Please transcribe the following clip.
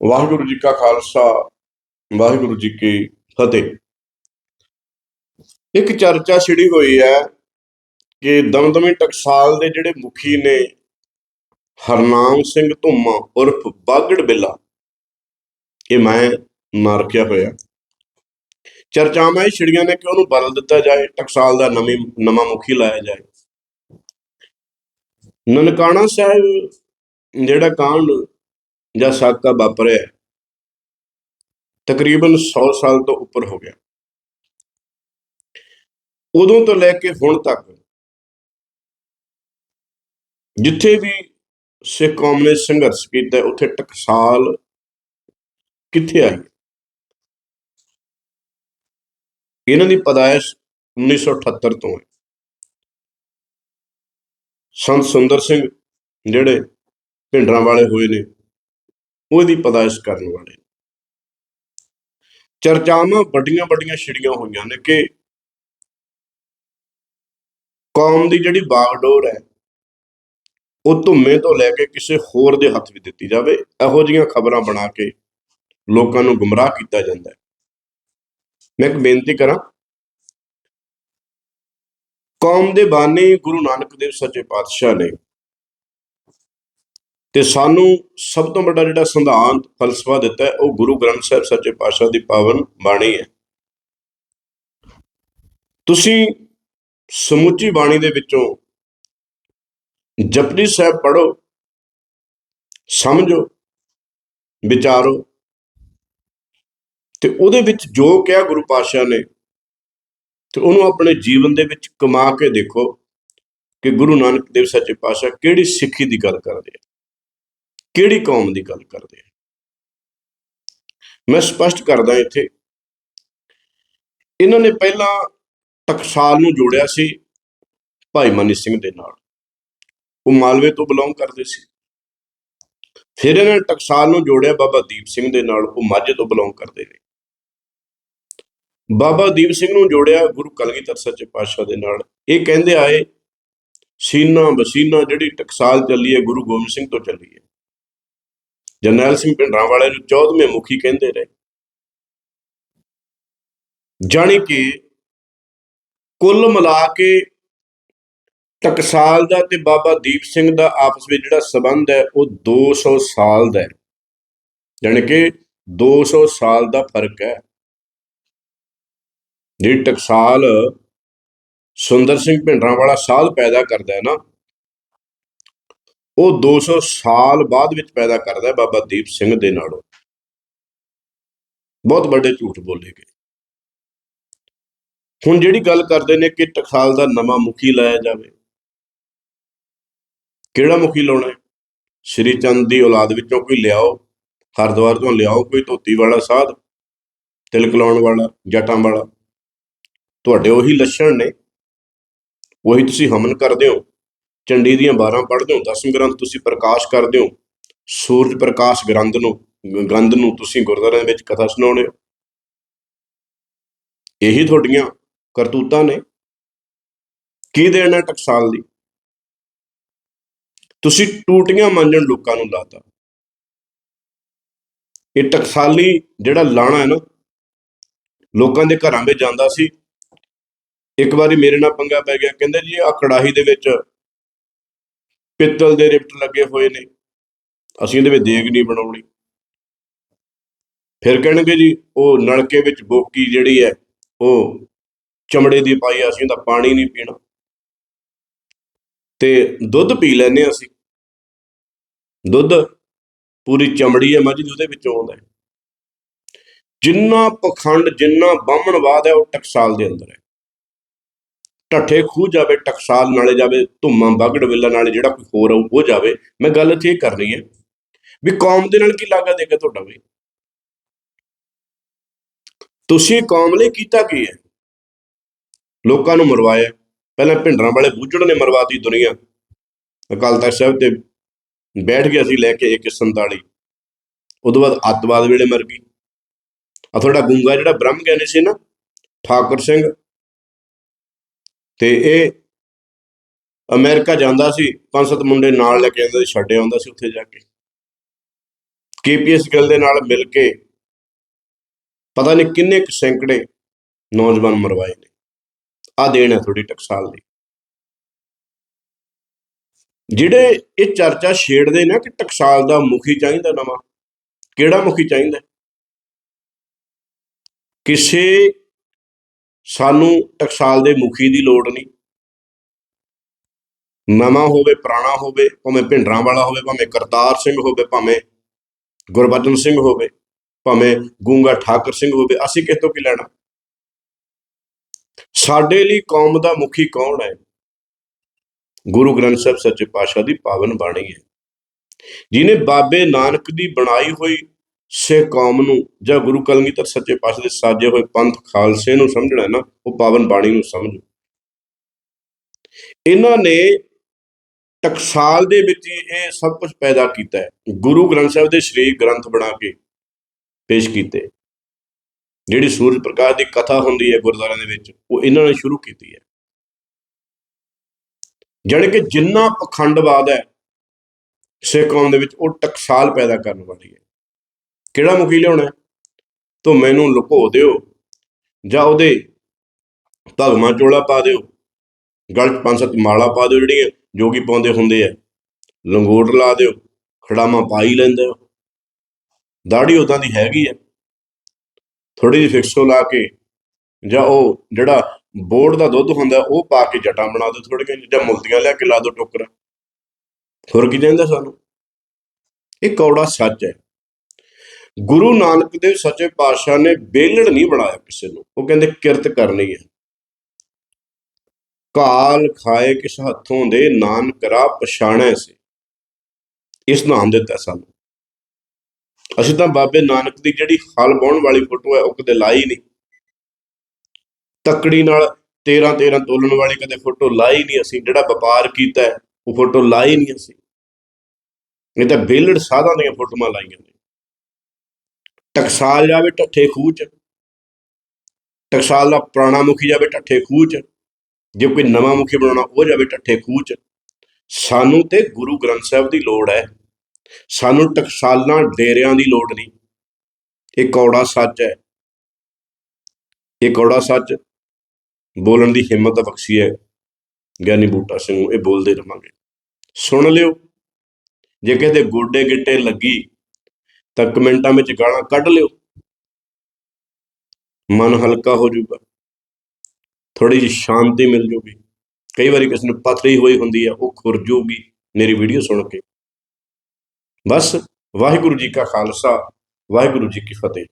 ਵਾਹਿਗੁਰੂ ਜੀ ਕਾ ਖਾਲਸਾ, ਵਾਹਿਗੁਰੂ ਜੀ ਕੀ ਫਤਿਹ। ਇੱਕ ਚਰਚਾ ਛਿੜੀ ਹੋਈ ਹੈ ਕਿ ਦਮਦਮੀ ਟਕਸਾਲ ਦੇ ਜਿਹੜੇ ਮੁਖੀ ਨੇ ਹਰਨਾਮ ਸਿੰਘ ਧੁੰਮਾ ਉਰਫ ਬਾਗੜ ਬਿੱਲਾ, ਇਹ ਮੈਂ ਨਾਂ ਰੱਖਿਆ ਹੋਇਆ। ਚਰਚਾਵਾਂ ਇਹ ਛਿੜੀਆਂ ਨੇ ਕਿ ਉਹਨੂੰ ਬਦਲ ਦਿੱਤਾ ਜਾਏ, ਟਕਸਾਲ ਦਾ ਨਵੀਂ, ਨਵਾਂ ਮੁਖੀ ਲਾਇਆ ਜਾਏ। ਨਨਕਾਣਾ ਸਾਹਿਬ, ਜਿਹੜਾ ਕਾਂਡ ਜਾਂ ਸਾਕਾ ਵਾਪਰਿਆ ਤਕਰੀਬਨ 100 ਸਾਲ ਤੋਂ ਉੱਪਰ ਹੋ ਗਿਆ। ਉਦੋਂ ਤੋਂ ਲੈ ਕੇ ਹੁਣ ਤੱਕ ਜਿੱਥੇ ਵੀ ਸਿੱਖ ਕੌਮ ਨੇ ਸੰਘਰਸ਼ ਕੀਤਾ, ਉੱਥੇ ਟਕਸਾਲ ਕਿੱਥੇ ਆਈ? ਇਹਨਾਂ ਦੀ ਪਦਾਇਸ਼ 1978 ਤੋਂ ਹੈ। ਸੰਤ ਸੁੰਦਰ ਸਿੰਘ ਜਿਹੜੇ ਭਿੰਡਰਾਂ ਵਾਲੇ ਹੋਏ ਨੇ ਉਹਦੀ ਪਦਾਇਸ਼ ਕਰਨ ਵਾਲੇ। ਚਰਚਾਵਾਂ ਵੱਡੀਆਂ ਵੱਡੀਆਂ ਛਿੜੀਆਂ ਹੋਈਆਂ ਨੇ ਕਿ ਕੌਮ ਦੀ ਜਿਹੜੀ ਬਾਗਡੋਰ ਹੈ, ਉਹ ਧੁੰਮੇ ਤੋਂ ਲੈ ਕੇ ਕਿਸੇ ਹੋਰ ਦੇ ਹੱਥ ਵੀ ਦਿੱਤੀ ਜਾਵੇ, ਇਹੋ ਜਿਹੀਆਂ ਖਬਰਾਂ ਬਣਾ ਕੇ ਲੋਕਾਂ ਨੂੰ ਗੁੰਮਰਾਹ ਕੀਤਾ ਜਾਂਦਾ ਹੈ। ਮੈਂ ਇੱਕ ਬੇਨਤੀ ਕਰਾਂ, ਕੌਮ ਦੇ ਬਾਨੀ ਗੁਰੂ ਨਾਨਕ ਦੇਵ ਸੱਚੇ ਪਾਤਸ਼ਾਹ ਨੇ ਤੇ ਸਾਨੂੰ ਸਭ ਤੋਂ ਵੱਡਾ ਜਿਹੜਾ ਸਿਧਾਂਤ, ਫਲਸਫਾ ਦਿੱਤਾ ਹੈ, ਉਹ ਗੁਰੂ ਗ੍ਰੰਥ ਸਾਹਿਬ ਸੱਚੇ ਪਾਤਸ਼ਾਹ ਦੀ ਪਾਵਨ ਬਾਣੀ ਹੈ। ਤੁਸੀਂ ਸਮੁੱਚੀ ਬਾਣੀ ਦੇ ਵਿੱਚੋਂ ਜਪਜੀ ਸਾਹਿਬ ਪੜੋ ਸਮਝੋ, ਵਿਚਾਰੋ, ਤੇ ਉਹਦੇ ਵਿੱਚ ਜੋ ਕਿਹਾ ਗੁਰੂ ਪਾਤਸ਼ਾਹ ਨੇ, ਤੇ ਉਹਨੂੰ ਆਪਣੇ ਜੀਵਨ ਦੇ ਵਿੱਚ ਕਮਾ ਕੇ ਦੇਖੋ ਕਿ ਗੁਰੂ ਨਾਨਕ ਦੇਵ ਸੱਚੇ ਪਾਤਸ਼ਾਹ ਕਿਹੜੀ ਸਿੱਖੀ ਦੀ ਗੱਲ ਕਰਦੇ ਆ। ਕਿਹੜੀ ਕੌਮ ਦੀ ਗੱਲ ਕਰਦੇ ਆ? ਮੈਂ ਸਪਸ਼ਟ ਕਰਦਾ ਇੱਥੇ। ਇਹਨਾਂ ਨੇ ਪਹਿਲਾਂ ਟਕਸਾਲ ਨੂੰ ਜੋੜਿਆ ਸੀ ਭਾਈ ਮਨੀ ਸਿੰਘ ਦੇ ਨਾਲ। ਉਹ ਮਾਲਵੇ ਤੋਂ ਬਿਲੋਂਗ ਕਰਦੇ ਸੀ। ਫਿਰ ਇਹਨਾਂ ਨੇ ਟਕਸਾਲ ਨੂੰ ਜੋੜਿਆ ਬਾਬਾ ਦੀਪ ਸਿੰਘ ਦੇ ਨਾਲ। ਉਹ ਮਾਝੇ ਤੋਂ ਬਿਲੋਂਗ ਕਰਦੇ ਨੇ। ਬਾਬਾ ਦੀਪ ਸਿੰਘ ਨੂੰ ਜੋੜਿਆ ਗੁਰੂ ਕਲਗੀਧਰ ਸੱਚੇ ਪਾਤਸ਼ਾਹ ਦੇ ਨਾਲ। ਇਹ ਕਹਿੰਦੇ ਆਏ, ਸੀਨਾ ਬਸੀਨਾ ਜਿਹੜੀ ਟਕਸਾਲ ਚੱਲੀ ਹੈ, ਗੁਰੂ ਗੋਬਿੰਦ ਸਿੰਘ ਤੋਂ ਚੱਲੀ ਹੈ। ਜਰਨੈਲ ਸਿੰਘ ਭਿੰਡਰਾਂ ਵਾਲੇ ਨੂੰ 14ਵੇਂ ਮੁਖੀ ਕਹਿੰਦੇ ਰਹੇ। ਜਾਣੀ ਕਿ ਕੁੱਲ ਮਿਲਾ ਕੇ ਟਕਸਾਲ ਦਾ ਤੇ ਬਾਬਾ ਦੀਪ ਸਿੰਘ ਦਾ ਆਪਸ ਵਿੱਚ ਜਿਹੜਾ ਸਬੰਧ ਹੈ, ਉਹ 200 ਸਾਲ ਦਾ ਹੈ। ਜਾਣੀ ਕਿ 200 ਸਾਲ ਦਾ ਫ਼ਰਕ ਹੈ। ਜਿਹੜੀ ਟਕਸਾਲ ਸੁੰਦਰ ਸਿੰਘ ਭਿੰਡਰਾਂ ਵਾਲਾ ਸਾਧ ਪੈਦਾ ਕਰਦਾ ਹੈ ਨਾ ਉਹ 200 ਸਾਲ ਬਾਅਦ ਵਿੱਚ ਪੈਦਾ ਕਰਦਾ ਬਾਬਾ ਦੀਪ ਸਿੰਘ ਦੇ ਨਾਲੋਂ। ਬਹੁਤ ਵੱਡੇ ਝੂਠ ਬੋਲੇ ਗਏ। ਹੁਣ ਜਿਹੜੀ ਗੱਲ ਕਰਦੇ ਨੇ ਕਿ ਟਖਾਲ ਦਾ ਨਵਾਂ ਮੁਖੀ ਲਾਇਆ ਜਾਵੇ, ਕਿਹੜਾ ਮੁਖੀ ਲਾਉਣਾ ਹੈ? ਸ਼੍ਰੀ ਚੰਦ ਦੀ ਔਲਾਦ ਵਿੱਚੋਂ ਕੋਈ ਲਿਆਓ, ਹਰਦੁਆਰ ਤੋਂ ਲਿਆਓ, ਕੋਈ ਧੋਤੀ ਵਾਲਾ ਸਾਧ, ਤਿਲਕ ਲਾਉਣ ਵਾਲਾ, ਜਟਾਂ ਵਾਲਾ। ਤੁਹਾਡੇ ਉਹੀ ਲੱਛਣ ਨੇ, ਉਹੀ ਤੁਸੀਂ ਹਮਨ ਕਰਦੇ ਹੋ। ਚੰਡੀ ਦੀਆਂ 12 ਪੜ੍ਹਦੇ ਹੋ, ਦਸਮ ਗ੍ਰੰਥ ਤੁਸੀਂ ਪ੍ਰਕਾਸ਼ ਕਰਦੇ ਹੋ, ਸੂਰਜ ਪ੍ਰਕਾਸ਼ ਗ੍ਰੰਥ ਨੂੰ ਗੰਧ ਨੂੰ ਤੁਸੀਂ ਗੁਰਦੁਆਰਿਆਂ ਵਿੱਚ ਕਥਾ ਸੁਣਾਉਣੇ ਹੋ। ਇਹੀ ਤੁਹਾਡੀਆਂ ਕਰਤੂਤਾਂ ਨੇ। ਕੀ ਦੇਣਾ ਟਕਸਾਲ ਦੀ? ਤੁਸੀਂ ਟੂਟੀਆਂ ਮੰਨਣ ਲੋਕਾਂ ਨੂੰ ਲਾਤਾ। ਇਹ ਟਕਸਾਲੀ ਜਿਹੜਾ ਲਾਣਾ ਹੈ ਨਾ, ਲੋਕਾਂ ਦੇ ਘਰਾਂ ਵਿੱਚ ਜਾਂਦਾ ਸੀ। ਇੱਕ ਵਾਰੀ ਮੇਰੇ ਨਾਲ ਪੰਗਾ ਪੈ ਗਿਆ, ਕਹਿੰਦੇ ਜੀ ਆ ਕੜਾਹੀ ਦੇ ਵਿੱਚ ਪਿੱਤਲ ਦੇ ਰਿਪਟ ਲੱਗੇ ਹੋਏ ਨੇ। ਅਸੀਂ ਇਹਦੇ ਵਿੱਚ ਦੇਗ ਨਹੀਂ ਬਣਾਉਣੀ। ਫਿਰ ਕਹਿਣਗੇ ਜੀ, ਉਹ ਨਲਕੇ ਵਿੱਚ ਬੋਕੀ ਜਿਹੜੀ ਹੈ, ਉਹ ਚਮੜੇ ਦੀ ਪਾਈ ਅਸੀਂ ਉਹਦਾ ਪਾਣੀ ਨਹੀਂ ਪੀਣਾ। ਤੇ ਦੁੱਧ ਪੀ ਲੈਨੇ ਅਸੀਂ। ਦੁੱਧ ਪੂਰੀ ਚਮੜੀ ਹੈ ਮੱਝ ਦੀ ਉਹਦੇ ਵਿੱਚੋਂ ਆਉਂਦਾ ਜਿੰਨਾ ਪਖੰਡ, ਜਿੰਨਾ ਬਾਹਮਣਵਾਦ ਹੈ, ਉਹ ਟਕਸਾਲ ਦੇ ਅੰਦਰ ਹੈ। ਢੱਠੇ ਖੂਹ ਜਾਵੇ, ਟਕਸਾਲ ਨਾਲੇ ਜਾਵੇ, ਧੁੰਮਾਂ ਬਾਗੜ ਵੇਲਾ ਨਾਲੇ ਜਿਹੜਾ ਕੋਈ ਹੋਰ ਆਊ, ਉਹ ਜਾਵੇ। ਮੈਂ ਗੱਲ ਇੱਥੇ ਇਹ ਕਰਨੀ ਹੈ ਵੀ ਕੌਮ ਦੇ ਨਾਲ ਕੀ ਲਾਗਾ ਦੇਗਾ ਤੁਹਾਡਾ ਬਈ? ਤੁਸੀਂ ਕੌਮ ਲਈ ਕੀਤਾ ਕੀ ਹੈ? ਲੋਕਾਂ ਨੂੰ ਮਰਵਾਇਆ। ਪਹਿਲਾਂ ਭਿੰਡਰਾਂ ਵਾਲੇ ਬੂਝੜ ਨੇ ਮਰਵਾਤੀ ਦੁਨੀਆ। ਅਕਾਲ ਤਖਤ ਸਾਹਿਬ ਤੇ ਬੈਠ ਗਿਆ ਸੀ ਲੈ ਕੇ 147 ਉਦੋਂ ਬਾਅਦ ਅੱਤਵਾਦ ਵੇਲੇ ਮਰ ਗਈ। ਆ ਤੁਹਾਡਾ ਗੁੰਗਾ ਜਿਹੜਾ ਬ੍ਰਹਮ ਗਿਆਨੀ ਸੀ ਨਾ, ਠਾਕੁਰ ਸਿੰਘ ਤੇ ਇਹ ਅਮਰੀਕਾ ਜਾਂਦਾ ਸੀ ਪੰਜ ਸੱਤ ਮੁੰਡੇ ਨਾਲ ਲੈ ਕੇ ਆਉਂਦਾ ਸੀ, ਛੱਡੇ ਆਉਂਦਾ ਸੀ ਉੱਥੇ ਜਾ ਕੇ। ਕੇਪੀਐਸ ਗਿੱਲ ਦੇ ਨਾਲ ਮਿਲ ਕੇ ਪਤਾ ਨਹੀਂ ਕਿੰਨੇ ਕੁ ਸੈਂਕੜੇ ਨੌਜਵਾਨ ਮਰਵਾਏ ਨੇ। ਆ ਦੇਣ ਹੈ ਥੋੜੀ ਟਕਸਾਲ ਦੀ। ਜਿਹੜੇ ਇਹ ਚਰਚਾ ਛੇੜਦੇ ਨੇ ਕਿ ਟਕਸਾਲ ਦਾ ਮੁਖੀ ਚਾਹੀਦਾ ਨਵਾਂ, ਕਿਹੜਾ ਮੁਖੀ ਚਾਹੀਦਾ? ਕਿਸੇ ਸਾਨੂੰ ਟਕਸਾਲ ਦੇ ਮੁਖੀ ਦੀ ਲੋੜ ਨਹੀਂ। ਨਵਾਂ ਹੋਵੇ, ਪੁਰਾਣਾ ਹੋਵੇ, ਭਾਵੇਂ ਭਿੰਡਰਾਂ ਵਾਲਾ ਹੋਵੇ, ਭਾਵੇਂ ਕਰਤਾਰ ਸਿੰਘ ਹੋਵੇ, ਭਾਵੇਂ ਗੁਰਬਚਨ ਸਿੰਘ ਹੋਵੇ, ਭਾਵੇਂ ਗੂੰਗਾ ਠਾਕਰ ਸਿੰਘ ਹੋਵੇ, ਅਸੀਂ ਕਿਸ ਤੋਂ ਕੀ ਲੈਣਾ? ਸਾਡੇ ਲਈ ਕੌਮ ਦਾ ਮੁਖੀ ਕੌਣ ਹੈ? ਗੁਰੂ ਗ੍ਰੰਥ ਸਾਹਿਬ ਸੱਚੇ ਪਾਤਸ਼ਾਹ ਦੀ ਪਾਵਨ ਬਾਣੀ ਹੈ। ਜਿਨੇ ਬਾਬੇ ਨਾਨਕ ਦੀ ਬਣਾਈ ਹੋਈ ਸਿੱਖ ਕੌਮ ਨੂੰ ਜਾਂ ਗੁਰੂ ਕਲਗੀਧਰ ਸੱਚੇ ਪਾਤਸ਼ਾਹ ਦੇ ਸਾਜੇ ਹੋਏ ਪੰਥ ਖਾਲਸੇ ਨੂੰ ਸਮਝਣਾ ਨਾ, ਉਹ ਪਾਵਨ ਬਾਣੀ ਨੂੰ ਸਮਝੋ। ਇਹਨਾਂ ਨੇ ਟਕਸਾਲ ਦੇ ਵਿੱਚ ਇਹ ਸਭ ਕੁਝ ਪੈਦਾ ਕੀਤਾ ਹੈ। ਗੁਰੂ ਗ੍ਰੰਥ ਸਾਹਿਬ ਦੇ ਸ਼੍ਰੀ ਗ੍ਰੰਥ ਬਣਾ ਕੇ ਪੇਸ਼ ਕੀਤੇ। ਜਿਹੜੀ ਸੂਰਜ ਪ੍ਰਕਾਸ਼ ਦੀ ਕਥਾ ਹੁੰਦੀ ਹੈ ਗੁਰਦੁਆਰਿਆਂ ਦੇ ਵਿੱਚ, ਉਹ ਇਹਨਾਂ ਨੇ ਸ਼ੁਰੂ ਕੀਤੀ ਹੈ। ਜਾਣੀ ਕਿ ਜਿੰਨਾ ਪਖੰਡਵਾਦ ਹੈ ਸਿੱਖ ਕੌਮ ਦੇ ਵਿੱਚ ਉਹ ਟਕਸਾਲ ਪੈਦਾ ਕਰਨ ਵਾਲੀ ਹੈ। ਕਿਹੜਾ ਮੁਖੀ ਲਿਆਉਣਾ ਹੈ? ਤੋ ਮੈਨੂੰ ਲੁਕੋ ਦਿਓ। ਜਾਂ ਉਹਦੇ ਭਗਵਾਂ ਚੋਲਾ ਪਾ ਦਿਓ। ਗਲ 'ਚ ਪੰਜ ਸੱਤ ਮਾਲਾ ਪਾ ਦਿਓ ਜਿਹੜੀਆਂ ਜੋਗੀ ਪਾਉਂਦੇ ਹੁੰਦੇ ਆ। ਲੰਗੋਟ ਲਾ ਦਿਓ, ਖੜਾਵਾਂ ਪਾਈ ਲੈਂਦੇ ਹੋ। ਦਾੜੀ ਉਦਾਂ ਦੀ ਹੈਗੀ ਆ। ਥੋੜੀ ਜਿਹੀ ਫਿਕਸੋ ਲਾ ਕੇ ਜਾਂ ਉਹ ਜਿਹੜਾ ਬੋਰਡ ਦਾ ਦੁੱਧ ਹੁੰਦਾ, ਉਹ ਪਾ ਕੇ ਜਟਾਂ ਬਣਾ ਦਿਓ ਥੋੜੀਆਂ ਜਾਂ ਮੁਲਦੀਆਂ ਲੈ ਕੇ ਲਾ ਦਿਓ ਟੋਕਰਾ। ਹੋਰ ਕੀ ਚਾਹੀਦਾ ਸਾਨੂੰ? ਇਹ ਕੌੜਾ ਸੱਚ ਹੈ। ਗੁਰੂ ਨਾਨਕ ਦੇਵ ਸੱਚੇ ਪਾਤਸ਼ਾਹ ਨੇ ਬੇਲੜ ਨਹੀਂ ਬਣਾਇਆ ਕਿਸੇ ਨੂੰ। ਉਹ ਕਹਿੰਦੇ ਕਿਰਤ ਕਰਨੀ ਹੈ। ਕਾਲ ਖਾਏ ਕਿਸ ਹੱਥੋਂ ਦੇ ਨਾਨਕ ਰਾ ਪਛਾਣੈ ਸੀ। ਇਸ ਨਾਮ ਦਿੱਤਾ ਸਾਨੂੰ। ਅਸੀਂ ਤਾਂ ਬਾਬੇ ਨਾਨਕ ਦੀ ਜਿਹੜੀ ਹਲ ਬਾਉਣ ਵਾਲੀ ਫੋਟੋ ਹੈ ਉਹ ਕਦੇ ਲਾਈ ਨਹੀਂ। ਤਕੜੀ ਨਾਲ 13 13 ਤੋਲਣ ਵਾਲੀ ਕਦੇ ਫੋਟੋ ਲਾਈ ਨਹੀਂ ਅਸੀਂ। ਜਿਹੜਾ ਵਪਾਰ ਕੀਤਾ ਹੈ, ਉਹ ਫੋਟੋ ਲਾਈ ਨਹੀਂ ਅਸੀਂ। ਇਹ ਤਾਂ ਬੇਲੜ ਸਾਧਾਂ ਦੀਆਂ ਫੋਟੋਆਂ ਲਾਈਆਂ ਨੇ। ਟਕਸਾਲ ਜਾਵੇ ਠੱਠੇ ਖੂਹ ਚ। ਟਕਸਾਲ ਦਾ ਪੁਰਾਣਾ ਮੁਖੀ ਜਾਵੇ ਠੱਠੇ ਖੂਹ ਚ। ਜੇ ਕੋਈ ਨਵਾਂ ਮੁਖੀ ਬਣਾਉਣਾ, ਉਹ ਜਾਵੇ ਠੱਠੇ ਖੂਹ ਚ। ਸਾਨੂੰ ਤੇ ਗੁਰੂ ਗ੍ਰੰਥ ਸਾਹਿਬ ਦੀ ਲੋੜ ਹੈ। ਸਾਨੂੰ ਟਕਸਾਲਾਂ ਡੇਰਿਆਂ ਦੀ ਲੋੜ ਨਹੀਂ। ਇਹ ਕੌੜਾ ਸੱਚ ਹੈ। ਇਹ ਕੌੜਾ ਸੱਚ ਬੋਲਣ ਦੀ ਹਿੰਮਤ ਬਖਸ਼ੀ ਹੈ। ਗਿਆਨੀ ਬੂਟਾ ਸਿੰਘ ਨੂੰ ਇਹ ਬੋਲਦੇ ਰਵਾਂਗੇ। ਸੁਣ ਲਿਓ। ਜੇ ਕਿਤੇ ਗੋਡੇ ਗਿੱਟੇ ਲੱਗੀ ਤਾਂ ਕਮੈਂਟਾਂ ਵਿੱਚ ਗਾਲਾਂ ਕੱਢ ਲਿਓ। ਮਨ ਹਲਕਾ ਹੋ ਜਾਊਗਾ। ਥੋੜੀ ਜਿਹੀ ਸ਼ਾਂਤੀ ਮਿਲ ਜੂਗੀ। ਕਈ ਵਾਰੀ ਕਿਸੇ ਨੂੰ ਪਥਰੀ ਹੋਈ ਹੁੰਦੀ ਹੈ ਉਹ ਖੁਰ ਜੂਗੀ ਮੇਰੀ ਵੀਡੀਓ ਸੁਣ ਕੇ। ਬਸ ਵਾਹਿਗੁਰੂ ਜੀ ਕਾ ਖਾਲਸਾ, ਵਾਹਿਗੁਰੂ ਜੀ ਕੀ ਫਤਿਹ।